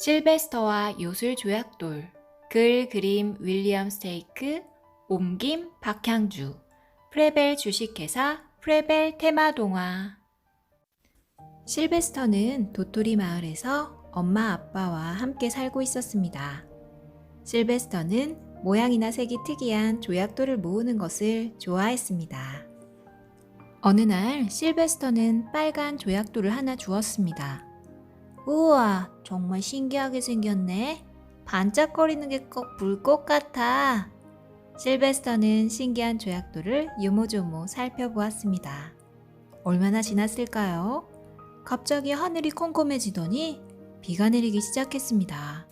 실베스터와 요술 조약돌 글 그림 윌리엄 스테이크 옮김 박향주 프레벨 주식회사 프레벨 테마동화 실베스터는 도토리 마을에서 엄마 아빠와 함께 살고 있었습니다. 실베스터는 모양이나 색이 특이한 조약돌을 모으는 것을 좋아했습니다. 어느 날 실베스터는 빨간 조약돌을 하나 주었습니다. 우와, 정말 신기하게 생겼네. 반짝거리는 게꼭 불꽃 같아. 실베스터는 신기한 조약돌을 요모조모 살펴보았습니다. 얼마나 지났을까요? 갑자기 하늘이 컴컴해지더니 비가 내리기 시작했습니다.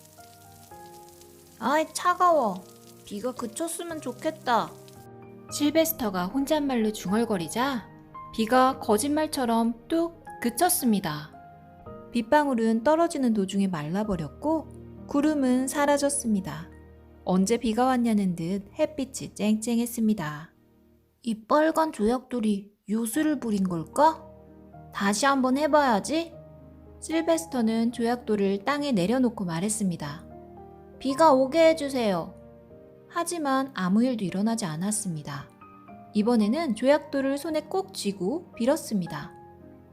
아이, 차가워. 비가 그쳤으면 좋겠다. 실베스터가 혼잣말로 중얼거리자 비가 거짓말처럼 뚝 그쳤습니다. 빗방울은 떨어지는 도중에 말라버렸고 구름은 사라졌습니다. 언제 비가 왔냐는 듯 햇빛이 쨍쨍했습니다. 이 빨간 조약돌이 요술을 부린 걸까? 다시 한번 해봐야지. 실베스터는 조약돌을 땅에 내려놓고 말했습니다. 비가 오게 해주세요. 하지만 아무 일도 일어나지 않았습니다. 이번에는 조약돌을 손에 꼭 쥐고 빌었습니다.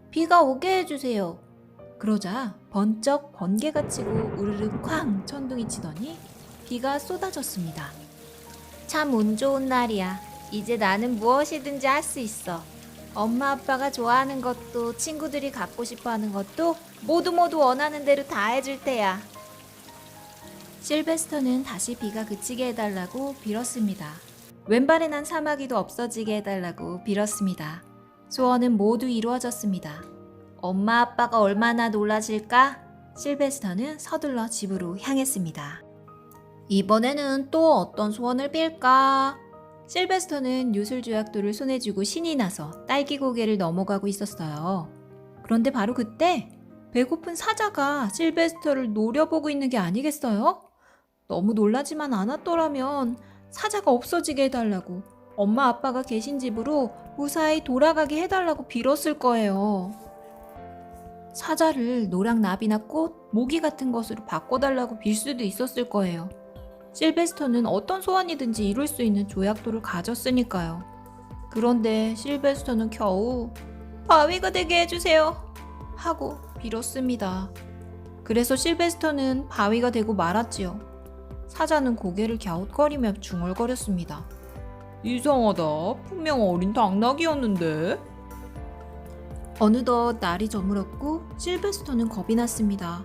비가 오게 해주세요. 그러자 번쩍 번개가 치고 우르르 쾅 천둥이 치더니 비가 쏟아졌습니다. 참 운 좋은 날이야. 이제 나는 무엇이든지 할 수 있어. 엄마 아빠가 좋아하는 것도 친구들이 갖고 싶어 하는 것도 모두 모두 원하는 대로 다 해줄 테야. 실베스터는 다시 비가 그치게 해달라고 빌었습니다. 왼발에 난 사마귀도 없어지게 해달라고 빌었습니다. 소원은 모두 이루어졌습니다. 엄마 아빠가 얼마나 놀라실까? 실베스터는 서둘러 집으로 향했습니다. 이번에는 또 어떤 소원을 빌까? 실베스터는 요술조약돌을 손에 쥐고 신이 나서 딸기 고개를 넘어가고 있었어요. 그런데 바로 그때 배고픈 사자가 실베스터를 노려보고 있는 게 아니겠어요? 너무 놀라지만 않았더라면 사자가 없어지게 해달라고 엄마 아빠가 계신 집으로 무사히 돌아가게 해달라고 빌었을 거예요. 사자를 노랑 나비나 꽃, 모기 같은 것으로 바꿔달라고 빌 수도 있었을 거예요. 실베스터는 어떤 소원이든지 이룰 수 있는 조약돌을 가졌으니까요. 그런데 실베스터는 겨우 바위가 되게 해주세요 하고 빌었습니다. 그래서 실베스터는 바위가 되고 말았지요. 사자는 고개를 갸웃거리며 중얼거렸습니다. 이상하다. 분명 어린 당나귀였는데. 어느덧 날이 저물었고 실베스터는 겁이 났습니다.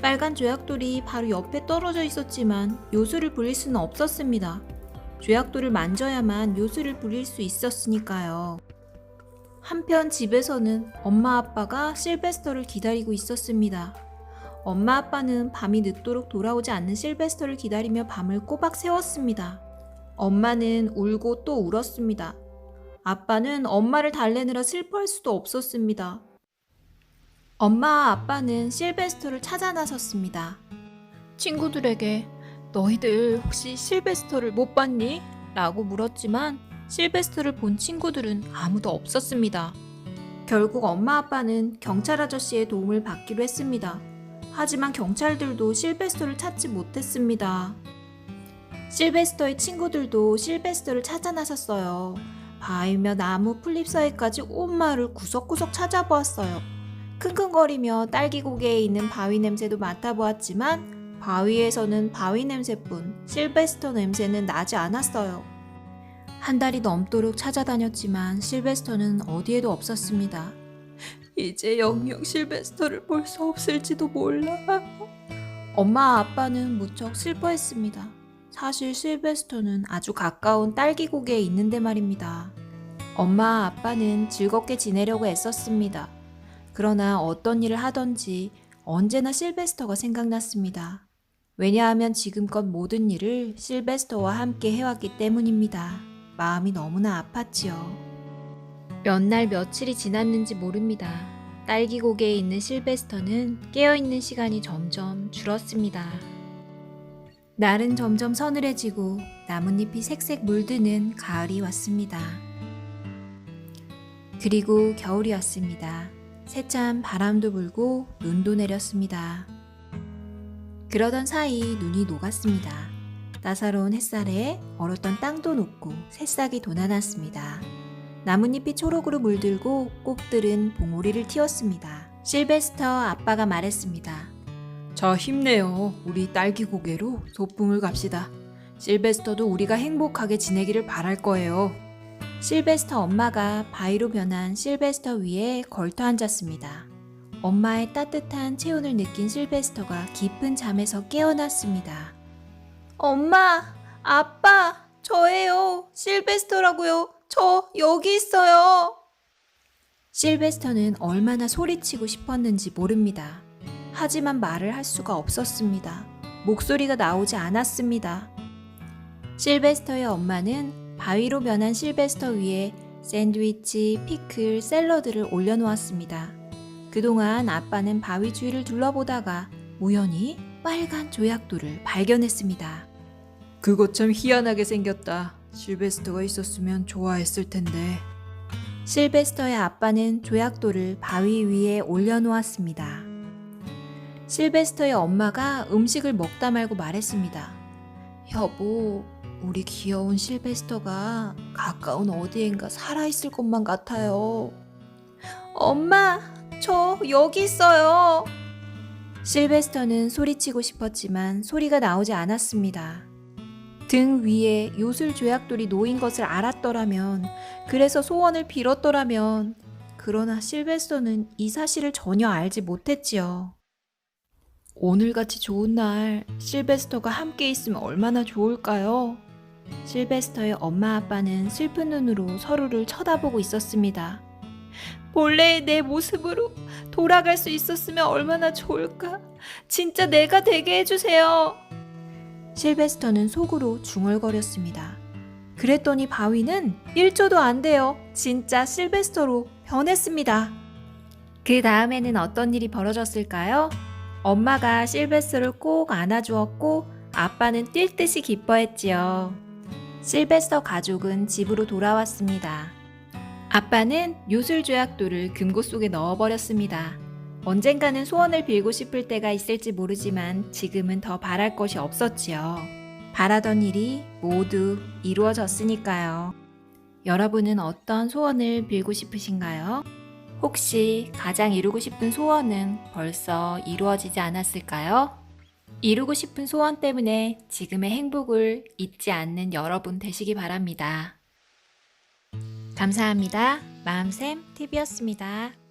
빨간 조약돌이 바로 옆에 떨어져 있었지만 요술을 부릴 수는 없었습니다. 조약돌을 만져야만 요술을 부릴 수 있었으니까요. 한편 집에서는 엄마 아빠가 실베스터를 기다리고 있었습니다. 엄마 아빠는 밤이 늦도록 돌아오지 않는 실베스터를 기다리며 밤을 꼬박 새웠습니다. 엄마는 울고 또 울었습니다. 아빠는 엄마를 달래느라 슬퍼할 수도 없었습니다. 엄마와 아빠는 실베스터를 찾아 나섰습니다. 친구들에게 너희들 혹시 실베스터를 못 봤니? 라고 물었지만 실베스터를 본 친구들은 아무도 없었습니다. 결국 엄마 아빠는 경찰 아저씨의 도움을 받기로 했습니다. 하지만 경찰들도 실베스터를 찾지 못했습니다. 실베스터의 친구들도 실베스터를 찾아 나섰어요. 바위며 나무, 풀잎 사이까지 온 마을을 구석구석 찾아보았어요. 킁킁거리며 딸기 고개에 있는 바위 냄새도 맡아보았지만 바위에서는 바위 냄새뿐 실베스터 냄새는 나지 않았어요. 한 달이 넘도록 찾아다녔지만 실베스터는 어디에도 없었습니다. 이제 영영 실베스터를 볼 수 없을지도 몰라. 엄마 아빠는 무척 슬퍼했습니다. 사실 실베스터는 아주 가까운 딸기 고개에 있는데 말입니다. 엄마 아빠는 즐겁게 지내려고 애썼습니다. 그러나 어떤 일을 하던지 언제나 실베스터가 생각났습니다. 왜냐하면 지금껏 모든 일을 실베스터와 함께 해왔기 때문입니다. 마음이 너무나 아팠지요. 몇 날 며칠이 지났는지 모릅니다. 딸기 고개에 있는 실베스터는 깨어있는 시간이 점점 줄었습니다. 날은 점점 서늘해지고 나뭇잎이 색색 물드는 가을이 왔습니다. 그리고 겨울이 왔습니다. 세찬 바람도 불고 눈도 내렸습니다. 그러던 사이 눈이 녹았습니다. 따사로운 햇살에 얼었던 땅도 녹고 새싹이 돋아났습니다. 나뭇잎이 초록으로 물들고 꽃들은 봉오리를 틔웠습니다. 실베스터 아빠가 말했습니다. 자, 힘내요. 우리 딸기 고개로 소풍을 갑시다. 실베스터도 우리가 행복하게 지내기를 바랄 거예요. 실베스터 엄마가 바위로 변한 실베스터 위에 걸터 앉았습니다. 엄마의 따뜻한 체온을 느낀 실베스터가 깊은 잠에서 깨어났습니다. 엄마, 아빠, 저예요. 실베스터라고요. 저 여기 있어요. 실베스터는 얼마나 소리치고 싶었는지 모릅니다. 하지만 말을 할 수가 없었습니다. 목소리가 나오지 않았습니다. 실베스터의 엄마는 바위로 변한 실베스터 위에 샌드위치, 피클, 샐러드를 올려놓았습니다. 그동안 아빠는 바위 주위를 둘러보다가 우연히 빨간 조약돌을 발견했습니다. 그거 참 희한하게 생겼다. 실베스터가 있었으면 좋아했을 텐데. 실베스터의 아빠는 조약돌을 바위 위에 올려놓았습니다. 실베스터의 엄마가 음식을 먹다 말고 말했습니다. 여보, 우리 귀여운 실베스터가 가까운 어디엔가 살아있을 것만 같아요. 엄마, 저 여기 있어요. 실베스터는 소리치고 싶었지만 소리가 나오지 않았습니다. 등 위에 요술 조약돌이 놓인 것을 알았더라면 그래서 소원을 빌었더라면 그러나 실베스터는 이 사실을 전혀 알지 못했지요. 오늘같이 좋은 날 실베스터가 함께 있으면 얼마나 좋을까요? 실베스터의 엄마 아빠는 슬픈 눈으로 서로를 쳐다보고 있었습니다. 본래의 내 모습으로 돌아갈 수 있었으면 얼마나 좋을까? 진짜 내가 되게 해주세요. 실베스터는 속으로 중얼거렸습니다. 그랬더니 바위는 1초도 안 돼요. 진짜 실베스터로 변했습니다. 그 다음에는 어떤 일이 벌어졌을까요? 엄마가 실베스터를 꼭 안아주었고 아빠는 뛸 듯이 기뻐했지요. 실베스터 가족은 집으로 돌아왔습니다. 아빠는 요술조약돌을 금고 속에 넣어버렸습니다. 언젠가는 소원을 빌고 싶을 때가 있을지 모르지만 지금은 더 바랄 것이 없었지요. 바라던 일이 모두 이루어졌으니까요. 여러분은 어떤 소원을 빌고 싶으신가요? 혹시 가장 이루고 싶은 소원은 벌써 이루어지지 않았을까요? 이루고 싶은 소원 때문에 지금의 행복을 잊지 않는 여러분 되시기 바랍니다. 감사합니다. 마음샘 TV였습니다.